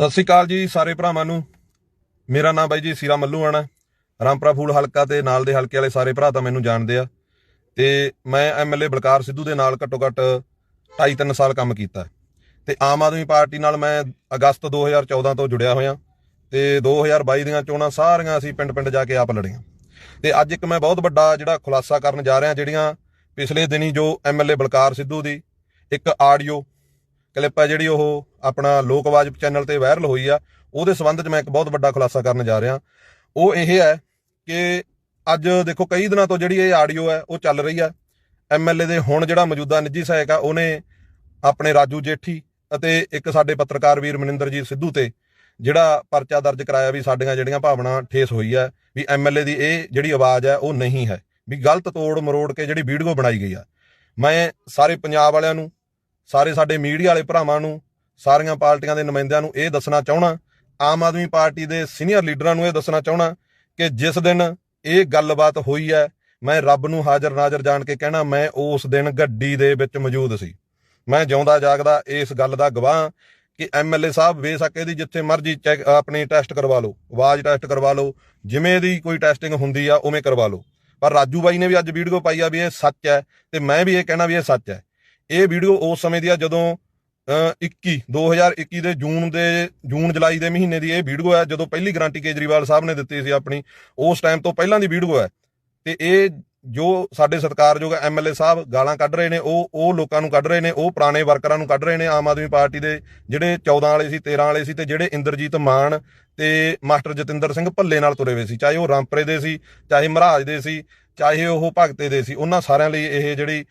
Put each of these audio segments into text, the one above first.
ਸਤਿ ਸ਼੍ਰੀ ਅਕਾਲ ਜੀ ਸਾਰੇ ਭਰਾਵਾਂ ਨੂੰ। ਮੇਰਾ ਨਾਮ ਬਾਈ ਜੀ ਸੀਰਾ ਮੱਲੂਆਣਾ ਰਾਮਪੁਰਾ ਫੂਲ ਹਲਕਾ ਤੇ ਨਾਲ ਦੇ ਹਲਕੇ ਵਾਲੇ ਸਾਰੇ ਭਰਾ ਤਾਂ ਮੈਨੂੰ ਜਾਣਦੇ ਆ। ਤੇ ਮੈਂ ਐਮਐਲਏ ਬਲਕਾਰ ਸਿੱਧੂ ਦੇ ਨਾਲ ਘੱਟੋ ਘੱਟ 2.5-3 ਸਾਲ ਕੰਮ ਕੀਤਾ। ਹੈ। ਤੇ ਆਮ ਆਦਮੀ ਪਾਰਟੀ ਨਾਲ ਮੈਂ ਅਗਸਤ 2014 ਤੋਂ ਜੁੜਿਆ ਹੋਇਆ। ਤੇ 2022 ਦੀਆਂ ਚੋਣਾਂ ਸਾਰੀਆਂ ਅਸੀਂ ਪਿੰਡ-ਪਿੰਡ ਜਾ ਕੇ ਆਪ ਲੜੀਆਂ। ਤੇ ਅੱਜ ਇੱਕ ਮੈਂ ਬਹੁਤ ਵੱਡਾ ਜਿਹੜਾ ਖੁਲਾਸਾ ਕਰਨ ਜਾ ਰਿਹਾ, ਜਿਹੜੀਆਂ ਪਿਛਲੇ ਦਿਨੀ ਜੋ ਐਮਐਲਏ ਬਲਕਾਰ ਸਿੱਧੂ ਦੀ ਇੱਕ ਆਡੀਓ ਕਲਿੱਪ ਹੈ ਜਿਹੜੀ ਉਹ ਆਪਣਾ ਲੋਕ ਆਵਾਜ਼ ਚੈਨਲ ਤੇ ਵਾਇਰਲ ਹੋਈ ਆ, ਉਹਦੇ ਸੰਬੰਧ 'ਚ ਮੈਂ ਇੱਕ ਬਹੁਤ ਵੱਡਾ ਖੁਲਾਸਾ ਕਰਨ ਜਾ ਰਿਹਾ। ਉਹ ਇਹ ਹੈ ਕਿ ਅੱਜ ਦੇਖੋ ਕਈ ਦਿਨਾਂ ਤੋਂ ਜਿਹੜੀ ਇਹ ਆਡੀਓ ਹੈ, ਉਹ ਚੱਲ ਰਹੀ ਆ। ਐਮਐਲਏ ਦੇ ਹੁਣ ਜਿਹੜਾ ਮੌਜੂਦਾ ਨਿੱਜੀ ਸਹਾਇਕ ਆ, ਉਹਨੇ ਆਪਣੇ ਰਾਜੂ ਜੇਠੀ ਅਤੇ ਇੱਕ ਸਾਡੇ ਪੱਤਰਕਾਰ ਵੀਰ ਮਨਿੰਦਰਜੀਤ ਸਿੱਧੂ ਤੇ ਜਿਹੜਾ ਪਰਚਾ ਦਰਜ ਕਰਾਇਆ ਵੀ ਸਾਡੀਆਂ ਜਿਹੜੀਆਂ ਭਾਵਨਾ ਠੇਸ ਹੋਈ ਹੈ ਵੀ ਐਮਐਲਏ ਦੀ ਇਹ ਜਿਹੜੀ ਆਵਾਜ਼ ਹੈ, ਉਹ ਨਹੀਂ ਹੈ। ਵੀ ਗਲਤ ਤੋੜ ਮਰੋੜ ਕੇ ਜਿਹੜੀ ਵੀਡੀਓ ਬਣਾਈ ਗਈ ਆ। ਮੈਂ ਸਾਰੇ ਪੰਜਾਬ ਵਾਲਿਆਂ ਨੂੰ ਸਾਰੇ ਸਾਡੇ ਮੀਡੀਆ ਵਾਲੇ ਭਰਾਵਾਂ ਨੂੰ, ਸਾਰੀਆਂ ਪਾਰਟੀਆਂ ਦੇ ਨੁਮਾਇੰਦਿਆਂ ਨੂੰ ਇਹ ਦੱਸਣਾ ਚਾਹਣਾ ਆਮ ਆਦਮੀ ਪਾਰਟੀ ਦੇ ਸੀਨੀਅਰ ਲੀਡਰਾਂ ਨੂੰ ਇਹ ਦੱਸਣਾ ਚਾਹਣਾ ਕਿ ਜਿਸ ਦਿਨ ਇਹ ਗੱਲਬਾਤ ਹੋਈ ਹੈ, ਮੈਂ ਰੱਬ ਨੂੰ ਹਾਜ਼ਰ ਨਾਜ਼ਰ ਜਾਣ ਕੇ ਕਹਿਣਾ, ਮੈਂ ਉਸ ਦਿਨ ਗੱਡੀ ਦੇ ਵਿੱਚ ਮੌਜੂਦ ਸੀ। ਮੈਂ ਜਿਉਂਦਾ ਜਾਗਦਾ ਇਸ ਗੱਲ ਦਾ ਗਵਾਹ ਕਿ ਐਮਐਲਏ ਸਾਹਿਬ ਬੇਸ਼ੱਕ ਇਹਦੀ ਜਿੱਥੇ ਮਰਜ਼ੀ ਚੈੱਕ, ਆਪਣੀ ਟੈਸਟ ਕਰਵਾ ਲਓ, ਆਵਾਜ਼ ਟੈਸਟ ਕਰਵਾ ਲਓ, ਜਿਵੇਂ ਦੀ ਕੋਈ ਟੈਸਟਿੰਗ ਹੁੰਦੀ ਆ, ਉਵੇਂ ਕਰਵਾ ਲਓ। ਪਰ ਰਾਜੂ ਬਾਈ ਨੇ ਵੀ ਅੱਜ ਵੀਡੀਓ ਪਾਈ ਆ ਵੀ ਇਹ ਸੱਚ ਹੈ ਤੇ ਮੈਂ ਵੀ ਇਹ ਕਹਿਣਾ ਵੀ ਇਹ ਸੱਚ ਹੈ। ਇਹ ਵੀਡੀਓ ਉਸ ਸਮੇਂ ਦੀ ਆ ਜਦੋਂ ਅ, 21 2021 ਦੇ ਜੂਨ ਦੇ ਜੂਨ ਜੁਲਾਈ ਦੇ ਮਹੀਨੇ ਦੀ ਇਹ ਵੀਡੀਓ ਹੈ ਜਦੋਂ ਪਹਿਲੀ ਗਾਰੰਟੀ ਕੇਜਰੀਵਾਲ ਸਾਹਿਬ ਨੇ ਦਿੱਤੀ ਸੀ ਆਪਣੀ ਉਸ ਟਾਈਮ ਤੋਂ ਪਹਿਲਾਂ ਦੀ ਵੀਡੀਓ ਹੈ ਤੇ ਇਹ ਜੋ ਸਾਡੇ ਸਤਿਕਾਰਯੋਗ ਐਮਐਲਏ ਸਾਹਿਬ ਗਾਲਾਂ ਕੱਢ ਰਹੇ ਨੇ ਉਹ ਉਹ ਲੋਕਾਂ ਨੂੰ ਕੱਢ ਰਹੇ ਨੇ ਉਹ ਪੁਰਾਣੇ ਵਰਕਰਾਂ ਨੂੰ ਕੱਢ ਰਹੇ ਨੇ ਆਮ ਆਦਮੀ ਪਾਰਟੀ ਦੇ ਜਿਹੜੇ 14 ਵਾਲੇ ਸੀ 13 ਵਾਲੇ ਸੀ ਤੇ ਜਿਹੜੇ ਇੰਦਰਜੀਤ ਮਾਨ ਤੇ ਮਾਸਟਰ ਜਤਿੰਦਰ ਸਿੰਘ ਭੱਲੇ ਨਾਲ ਤੁਰੇ ਹੋਏ ਸੀ ਚਾਹੇ ਉਹ ਰਾਮਪਰੇ ਦੇ ਸੀ ਚਾਹੇ ਮਹਾਰਾਜ ਦੇ ਸੀ ਚਾਹੇ ਉਹ ਭਗਤੇ ਦੇ ਸੀ ਉਹਨਾਂ ਸਾਰਿਆਂ ਲਈ ਇਹ ਜਿਹੜੀ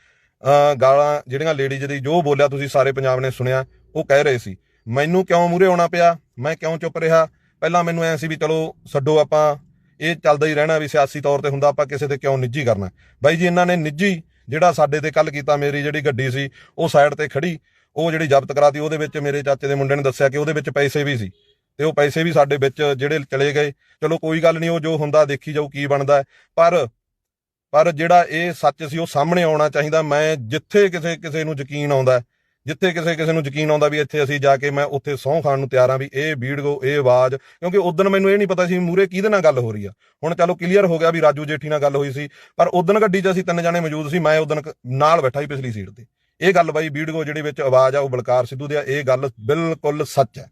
ਗਾਲਾਂ ਜਿਹੜੀਆਂ ਲੇਡੀਜ਼ ਦੀ ਜੋ ਬੋਲਿਆ ਤੁਸੀਂ ਸਾਰੇ ਪੰਜਾਬ ਨੇ ਸੁਣਿਆ, ਉਹ ਕਹਿ ਰਹੇ ਸੀ। ਮੈਨੂੰ ਕਿਉਂ ਮੂਰੇ ਆਉਣਾ ਪਿਆ? ਮੈਂ ਕਿਉਂ ਚੁੱਪ ਰਿਹਾ? ਪਹਿਲਾਂ ਮੈਨੂੰ ਐ ਸੀ ਵੀ ਚਲੋ ਛੱਡੋ ਆਪਾਂ, ਇਹ ਚੱਲਦਾ ਹੀ ਰਹਿਣਾ ਵੀ ਸਿਆਸੀ ਤੌਰ ਤੇ ਹੁੰਦਾ, ਆਪਾਂ ਕਿਸੇ ਤੇ ਕਿਉਂ ਨਿੱਜੀ ਕਰਨਾ? ਬਾਈ ਜੀ, ਇਹਨਾਂ ਨੇ ਨਿੱਜੀ ਜਿਹੜਾ ਸਾਡੇ ਤੇ ਕੱਲ ਕੀਤਾ, ਮੇਰੀ ਜਿਹੜੀ ਗੱਡੀ ਸੀ, ਉਹ ਸਾਈਡ ਤੇ ਖੜੀ, ਉਹ ਜਿਹੜੀ ਜ਼ਬਤ ਕਰਾਤੀ, ਉਹਦੇ ਵਿੱਚ ਮੇਰੇ ਚਾਚੇ ਦੇ ਮੁੰਡੇ ਨੇ ਦੱਸਿਆ ਕਿ ਉਹਦੇ ਵਿੱਚ ਪੈਸੇ ਵੀ ਸੀ। ਤੇ ਉਹ ਪੈਸੇ ਵੀ ਸਾਡੇ ਵਿੱਚ ਜਿਹੜੇ ਚਲੇ ਗਏ। ਚਲੋ ਕੋਈ ਗੱਲ ਨਹੀਂ, ਉਹ ਜੋ ਹੁੰਦਾ ਦੇਖੀ ਜਾਊ ਕੀ ਬਣਦਾ। ਪਰ ਪਰ ਜਿਹੜਾ ਇਹ ਸੱਚ ਸੀ, ਉਹ ਸਾਹਮਣੇ ਆਉਣਾ ਚਾਹੀਦਾ। ਮੈਂ ਜਿੱਥੇ ਕਿਸੇ ਕਿਸੇ ਨੂੰ ਯਕੀਨ ਆਉਂਦਾ ਜਿੱਥੇ ਕਿਸੇ ਕਿਸੇ ਨੂੰ ਯਕੀਨ ਆਉਂਦਾ ਵੀ ਇੱਥੇ ਅਸੀਂ ਜਾ ਕੇ ਮੈਂ ਉੱਥੇ ਸਹੁੰ ਖਾਣ ਨੂੰ ਤਿਆਰ ਹਾਂ ਵੀ ਇਹ ਵੀਡੀਓ ਇਹ ਆਵਾਜ਼, ਕਿਉਂਕਿ ਉਦੋਂ ਮੈਨੂੰ ਇਹ ਨਹੀਂ ਪਤਾ ਸੀ ਮੂਰੇ ਕਿਹਦੇ ਨਾਲ ਗੱਲ ਹੋ ਰਹੀ ਆ। ਹੁਣ ਚਲੋ ਕਲੀਅਰ ਹੋ ਗਿਆ ਵੀ ਰਾਜੂ ਜੇਠੀ ਨਾਲ ਗੱਲ ਹੋਈ ਸੀ, ਪਰ ਉਦੋਂ ਗੱਡੀ 'ਚ ਅਸੀਂ ਤਿੰਨ ਜਾਣੇ ਮੌਜੂਦ ਸੀ, ਮੈਂ ਉਦੋਂ ਨਾਲ ਬੈਠਾ ਸੀ ਪਿਛਲੀ ਸੀਟ ਤੇ। ਇਹ ਗੱਲ ਬਾਈ ਵੀਡੀਓ ਜਿਹੜੀ ਵਿੱਚ ਆਵਾਜ਼ ਆ, ਉਹ ਬਲਕਾਰ ਸਿੱਧੂ ਦੀ ਆ, ਇਹ ਗੱਲ ਬਿਲਕੁਲ ਸੱਚ ਹੈ।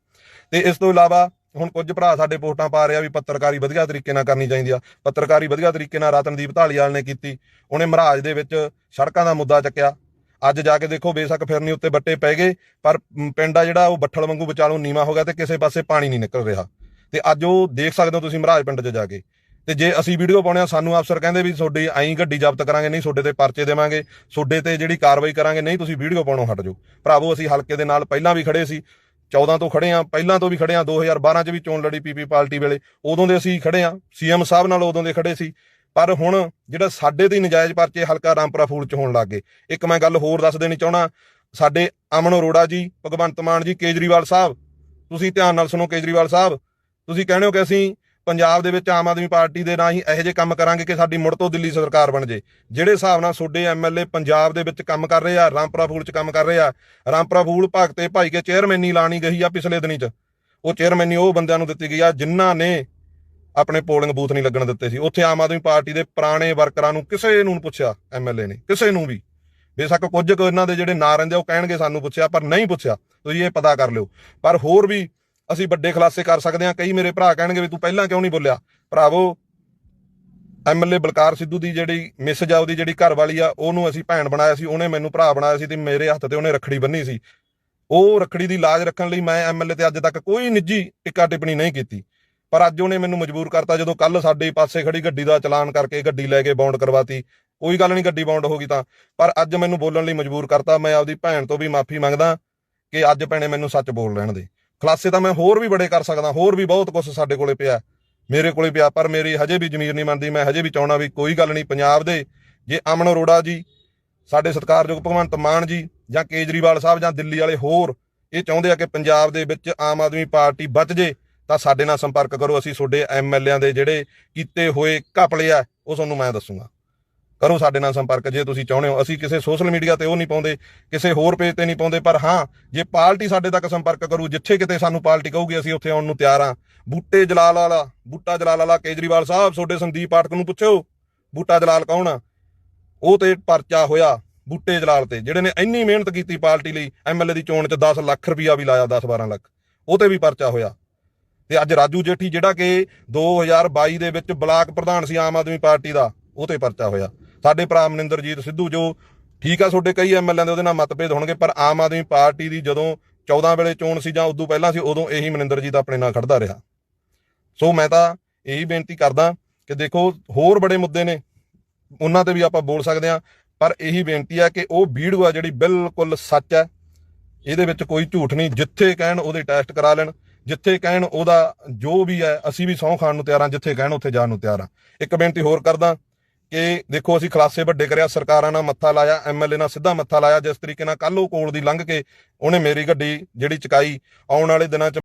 ਤੇ ਇਸ ਤੋਂ ਇਲਾਵਾ ਹੁਣ ਕੁਝ ਭਰਾ ਸਾਡੇ ਪੋਸਟਾਂ ਪਾ ਰਿਹਾ ਵੀ ਪੱਤਰਕਾਰੀ ਵਧੀਆ ਤਰੀਕੇ ਨਾਲ ਕਰਨੀ ਚਾਹੀਦੀ ਆ। ਪੱਤਰਕਾਰੀ ਵਧੀਆ ਤਰੀਕੇ ਨਾਲ ਰਤਨਦੀਪ ਢਾਲੀਵਾਲ ਨੇ ਕੀਤੀ। ਉਹਨੇ ਮਹਾਰਾਜ ਦੇ ਵਿੱਚ ਸੜਕਾਂ ਦਾ ਮੁੱਦਾ ਚੱਕਿਆ। ਅੱਜ ਜਾ ਕੇ ਦੇਖੋ ਬੇਸ਼ੱਕ ਫਿਰਨੀ ਉੱਤੇ ਬੱਟੇ ਪੈ ਗਏ, ਪਰ ਪਿੰਡ ਆ ਜਿਹੜਾ ਉਹ ਬੱਠਲ ਵਾਂਗੂ ਵਿਚਾਲੋਂ ਨੀਵਾ ਹੋ ਗਿਆ ਤੇ ਕਿਸੇ ਪਾਸੇ ਪਾਣੀ ਨਹੀਂ ਨਿਕਲ ਰਿਹਾ। ਤੇ ਅੱਜ ਉਹ ਦੇਖ ਸਕਦੇ ਹੋ ਤੁਸੀਂ ਮਹਾਰਾਜ ਪਿੰਡ 'ਚ ਜਾ ਕੇ। ਤੇ ਜੇ ਅਸੀਂ ਵੀਡੀਓ ਪਾਉਣੇ ਆ, ਸਾਨੂੰ ਅਫਸਰ ਕਹਿੰਦੇ ਵੀ ਤੁਹਾਡੀ ਐਂ ਗੱਡੀ ਜ਼ਬਤ ਕਰਾਂਗੇ, ਨਹੀਂ ਤੁਹਾਡੇ ਤੇ ਪਰਚੇ ਦੇਵਾਂਗੇ, ਤੁਹਾਡੇ ਤੇ ਜਿਹੜੀ ਕਾਰਵਾਈ ਕਰਾਂਗੇ, ਨਹੀਂ ਤੁਸੀਂ ਵੀਡੀਓ ਪਾਉਣੋਂ ਹਟ ਜਾਓ। ਭਰਾਵੋ, ਅਸੀਂ ਹਲਕੇ ਦੇ ਨਾਲ ਪਹਿਲਾਂ ਵੀ ਖੜੇ ਸੀ। 14 ਤੋਂ ਖੜੇ ਆ, ਪਹਿਲਾਂ ਤੋਂ ਵੀ ਖੜੇ ਆ 2012 ਚ ਵੀ ਚੋਣ ਲੜੀ ਪੀਪੀ ਪਾਰਟੀ ਵੇਲੇ। ਉਦੋਂ ਦੇ ਅਸੀਂ ਖੜੇ ਆ, ਸੀਐਮ ਸਾਹਿਬ ਨਾਲ ਉਦੋਂ ਦੇ ਖੜੇ ਸੀ। ਪਰ ਹੁਣ ਜਿਹੜਾ ਸਾਡੇ ਤੇ ਹੀ ਨਜਾਇਜ਼ ਪਰਚੇ ਹਲਕਾ ਰਾਮਪੁਰਾ ਫੂਲ ਚ ਹੋਣ ਲੱਗ ਗਏ। ਇੱਕ ਮੈਂ ਗੱਲ ਹੋਰ ਦੱਸ ਦੇਣੀ ਚਾਹਣਾ ਸਾਡੇ ਅਮਨ ਅਰੋੜਾ ਜੀ, ਭਗਵੰਤ ਮਾਨ ਜੀ, ਕੇਜਰੀਵਾਲ ਸਾਹਿਬ, ਤੁਸੀਂ ਧਿਆਨ ਨਾਲ ਸੁਣੋ ਕੇਜਰੀਵਾਲ ਸਾਹਿਬ, ਤੁਸੀਂ ਕਹਿੰਦੇ ਹੋ ਕਿ ਅਸੀਂ ਪੰਜਾਬ ਦੇ ਵਿੱਚ ਆਮ ਆਦਮੀ ਪਾਰਟੀ ਦੇ ਨਾਂ ਹੀ ਇਹੋ ਜਿਹੇ ਕੰਮ ਕਰਾਂਗੇ ਕਿ ਸਾਡੀ ਮੁੜ ਤੋਂ ਦਿੱਲੀ ਸਰਕਾਰ ਬਣ ਜੇ। ਜਿਹੜੇ ਹਿਸਾਬ ਨਾਲ ਤੁਹਾਡੇ ਐਮਐਲਏ ਪੰਜਾਬ ਦੇ ਵਿੱਚ ਕੰਮ ਕਰ ਰਹੇ ਆ, ਰਾਮਪੁਰਾ ਫੂਲ ਚ ਕੰਮ ਕਰ ਰਹੇ ਆ, ਰਾਮਪੁਰਾ ਫੂਲ ਭਗਤੇ ਭਾਈ ਕੇ ਚੇਅਰਮੈਨੀ ਲਾਣੀ ਗਈ ਆ ਪਿਛਲੇ ਦਿਨੀ ਚ। ਉਹ ਚੇਅਰਮੈਨੀ ਉਹ ਬੰਦਿਆਂ ਨੂੰ ਦਿੱਤੀ ਗਈ ਆ ਜਿਨ੍ਹਾਂ ਨੇ ਆਪਣੇ ਪੋਲਿੰਗ ਬੂਥ ਨਹੀਂ ਲੱਗਣ ਦਿੱਤੇ ਸੀ। ਉੱਥੇ ਆਮ ਆਦਮੀ ਪਾਰਟੀ ਦੇ ਪੁਰਾਣੇ ਵਰਕਰਾਂ ਨੂੰ ਕਿਸੇ ਨੂੰ ਨੀ ਪੁੱਛਿਆ ਐਮਐਲਏ ਨੇ, ਕਿਸੇ ਨੂੰ ਵੀ। ਬੇਸ਼ੱਕ ਕੁਝ ਕੁ ਇਹਨਾਂ ਦੇ ਜਿਹੜੇ ਨਾਂ ਰਹਿੰਦੇ ਉਹ ਕਹਿਣਗੇ ਸਾਨੂੰ ਪੁੱਛਿਆ, ਪਰ ਨਹੀਂ ਪੁੱਛਿਆ। ਤੁਸੀਂ ਇਹ ਪਤਾ ਕਰ ਲਿਓ। ਪਰ ਹੋਰ ਵੀ ਅਸੀਂ ਵੱਡੇ ਖੁਲਾਸੇ ਕਰ ਸਕਦੇ ਹਾਂ। ਕਈ ਮੇਰੇ ਭਰਾ ਕਹਿਣਗੇ ਵੀ ਤੂੰ ਪਹਿਲਾਂ ਕਿਉਂ ਨਹੀਂ ਬੋਲਿਆ? ਭਰਾਵੋ ਐਮਐਲਏ ਬਲਕਾਰ ਸਿੱਧੂ ਦੀ ਜਿਹੜੀ ਮਿਸ ਜਾ ਉਹਦੀ ਜਿਹੜੀ ਘਰ ਵਾਲੀ ਆ, ਉਹਨੂੰ ਅਸੀਂ ਭੈਣ ਬਣਾਇਆ ਸੀ, ਉਹਨੇ ਮੈਨੂੰ ਭਰਾ ਬਣਾਇਆ ਸੀ ਤੇ ਮੇਰੇ ਹੱਥ ਤੇ ਉਹਨੇ ਰੱਖੜੀ ਬੰਨੀ ਸੀ। ਉਹ ਰੱਖੜੀ ਦੀ ਲਾਜ ਰੱਖਣ ਲਈ ਮੈਂ ਐਮਐਲਏ ਤੇ ਅੱਜ ਤੱਕ ਕੋਈ ਨਿੱਜੀ ਟਿੱਕਾ ਟਿੱਪਣੀ ਨਹੀਂ ਕੀਤੀ। ਪਰ ਅੱਜ ਉਹਨੇ ਮੈਨੂੰ ਮਜਬੂਰ ਕਰਤਾ, ਜਦੋਂ ਕੱਲ ਸਾਡੇ ਪਾਸੇ ਖੜੀ ਗੱਡੀ ਦਾ ਚਲਾਨ ਕਰਕੇ ਗੱਡੀ ਲੈ ਕੇ ਬਾਉਂਡ ਕਰਵਾਤੀ। ਕੋਈ ਗੱਲ ਨਹੀਂ, ਗੱਡੀ ਬਾਉਂਡ ਹੋ ਗਈ ਤਾਂ। ਪਰ ਅੱਜ ਮੈਨੂੰ ਬੋਲਣ ਲਈ ਮਜਬੂਰ ਕਰਤਾ, ਮੈਂ ਆਪਦੀ ਭੈਣ ਤੋਂ ਵੀ ਮਾਫੀ ਮੰਗਦਾ ਕਿ ਅੱਜ ਭੈਣੇ ਮੈਨੂੰ ਸੱਚ ਬੋਲ ਲੈਣ ਦੇ। ਖਲਾਸੇ ਤਾਂ ਮੈਂ ਹੋਰ ਵੀ ਬੜੇ ਕਰ ਸਕਦਾ, ਹੋਰ ਵੀ ਬਹੁਤ ਕੁਝ ਸਾਡੇ ਕੋਲੇ ਪਿਆ। ਮੇਰੇ ਕੋਲੇ ਪਿਆ, ਪਰ ਮੇਰੀ ਹਜੇ ਵੀ ਜ਼ਮੀਰ ਨਹੀਂ ਮੰਨਦੀ ਮੈਂ ਹਜੇ ਵੀ ਚਾਹਣਾ ਵੀ ਕੋਈ ਗੱਲ ਨਹੀਂ, ਪੰਜਾਬ ਦੇ ਜੇ ਅਮਨ ਅਰੋੜਾ ਜੀ, ਸਾਡੇ ਸਤਿਕਾਰਯੋਗ ਭਗਵੰਤ ਮਾਨ ਜੀ ਜਾਂ ਕੇਜਰੀਵਾਲ ਸਾਹਿਬ ਜਾਂ ਦਿੱਲੀ ਵਾਲੇ ਹੋਰ ਇਹ ਚਾਹੁੰਦੇ ਆ ਕਿ ਪੰਜਾਬ ਦੇ ਵਿੱਚ ਆਮ ਆਦਮੀ ਪਾਰਟੀ ਬਚ ਜੇ, ਤਾਂ ਸਾਡੇ ਨਾਲ ਸੰਪਰਕ ਕਰੋ। ਅਸੀਂ ਤੁਹਾਡੇ ਐਮਐਲਏਆਂ ਦੇ ਜਿਹੜੇ ਕੀਤੇ ਹੋਏ ਘਪਲੇ ਆ, ਉਹ ਤੁਹਾਨੂੰ ਮੈਂ ਦੱਸੂਗਾ। ਕਰੋ ਸਾਡੇ ਨਾਲ ਸੰਪਰਕ ਜੇ ਤੁਸੀਂ ਚਾਹੁੰਦੇ ਹੋ। ਅਸੀਂ ਕਿਸੇ ਸੋਸ਼ਲ ਮੀਡੀਆ ਤੇ ਉਹ ਨਹੀਂ ਪਾਉਂਦੇ, ਕਿਸੇ ਹੋਰ ਪੇਜ ਤੇ ਨਹੀਂ ਪਾਉਂਦੇ, ਪਰ ਹਾਂ, ਜੇ ਪਾਰਟੀ ਸਾਡੇ ਤੱਕ ਸੰਪਰਕ ਕਰੂ, ਜਿੱਥੇ ਕਿਤੇ ਸਾਨੂੰ ਪਾਰਟੀ ਕਹੂਗੀ, ਅਸੀਂ ਉੱਥੇ ਆਉਣ ਨੂੰ ਤਿਆਰ ਹਾਂ। ਬੂਟੇ ਜਲਾਲ ਵਾਲਾ, ਬੂਟਾ ਜਲਾਲ ਵਾਲਾ ਕੇਜਰੀਵਾਲ ਸਾਹਿਬ, ਤੁਹਾਡੇ ਸੰਦੀਪ ਪਾਠਕ ਨੂੰ ਪੁੱਛੋ, ਬੂਟਾ ਜਲਾਲ ਕੌਣ ਆ? ਉਹ ਤੇ ਪਰਚਾ ਹੋਇਆ ਬੂਟੇ ਜਲਾਲ ਤੇ, ਜਿਹੜੇ ਨੇ ਇੰਨੀ ਮਿਹਨਤ ਕੀਤੀ ਪਾਰਟੀ ਲਈ ਐਮਐਲਏ ਦੀ ਚੋਣ 'ਚ 10 ਲੱਖ ਰੁਪਇਆ ਵੀ ਲਾਇਆ 10 12 ਲੱਖ। ਉਹ ਤੇ ਵੀ ਪਰਚਾ ਹੋਇਆ। ਤੇ ਅੱਜ ਰਾਜੂ ਜੇਠੀ, ਜਿਹੜਾ ਕਿ 2022 ਦੇ ਵਿੱਚ ਬਲਾਕ ਪ੍ਰਧਾਨ ਸੀ ਆਮ ਆਦਮੀ ਪਾਰਟੀ ਦਾ, ਉਹ ਤੇ ਪਰਚਾ ਹੋਇਆ। ਸਾਡੇ ਭਰਾ ਮਨਿੰਦਰਜੀਤ ਸਿੱਧੂ, ਜੋ ਠੀਕ ਆ ਤੁਹਾਡੇ ਕਈ ਐਮਐਲਏ ਦੇ ਉਹਦੇ ਨਾਲ ਮਤਭੇਦ ਹੋਣਗੇ, ਪਰ ਆਮ ਆਦਮੀ ਪਾਰਟੀ ਦੀ ਜਦੋਂ 14 ਵੇਲੇ ਚੋਣ ਸੀ ਜਾਂ ਉਦੋਂ ਪਹਿਲਾਂ ਸੀ, ਉਦੋਂ ਇਹੀ ਮਨਿੰਦਰਜੀਤ ਆਪਣੇ ਨਾਲ ਖੜਦਾ ਰਿਹਾ। ਸੋ ਮੈਂ ਤਾਂ ਇਹੀ ਬੇਨਤੀ ਕਰਦਾ ਕਿ ਦੇਖੋ, ਹੋਰ ਬੜੇ ਮੁੱਦੇ ਨੇ, ਉਹਨਾਂ ਤੇ ਵੀ ਆਪਾਂ ਬੋਲ ਸਕਦੇ ਹਾਂ, ਪਰ ਇਹੀ ਬੇਨਤੀ ਹੈ ਕਿ ਉਹ ਵੀਡੀਓ ਆ ਜਿਹੜੀ ਬਿਲਕੁਲ ਸੱਚ ਹੈ, ਇਹਦੇ ਵਿੱਚ ਕੋਈ ਝੂਠ ਨਹੀਂ, ਜਿੱਥੇ ਕਹਿਣ ਉਹਦੇ ਟੈਸਟ ਕਰਾ ਲੈਣ, ਜਿੱਥੇ ਕਹਿਣ ਉਹਦਾ ਜੋ ਵੀ ਹੈ, ਅਸੀਂ ਵੀ ਸਹੁੰ ਖਾਣ ਨੂੰ ਤਿਆਰ ਹਾਂ, ਜਿੱਥੇ ਕਹਿਣ ਉੱਥੇ ਜਾਣ ਨੂੰ ਤਿਆਰ ਹਾਂ। ਇੱਕ ਬੇਨਤੀ ਹੋਰ ਕਰਦਾ ਕਿ ਦੇਖੋ ਅਸੀਂ ਖਲਾਸੇ ਵੱਡੇ ਕਰਿਆ, ਸਰਕਾਰਾਂ ਨਾਲ ਮੱਥਾ ਲਾਇਆ ਐਮਐਲਏ ਨਾਲ ਸਿੱਧਾ ਮੱਥਾ ਲਾਇਆ, ਜਿਸ ਤਰੀਕੇ ਨਾਲ ਕੱਲ ਉਹ ਕੋਲ ਦੀ ਲੰਘ ਕੇ ਉਹਨੇ ਮੇਰੀ ਗੱਡੀ ਜਿਹੜੀ ਚਕਾਈ, ਆਉਣ ਵਾਲੇ ਦਿਨਾਂ 'ਚ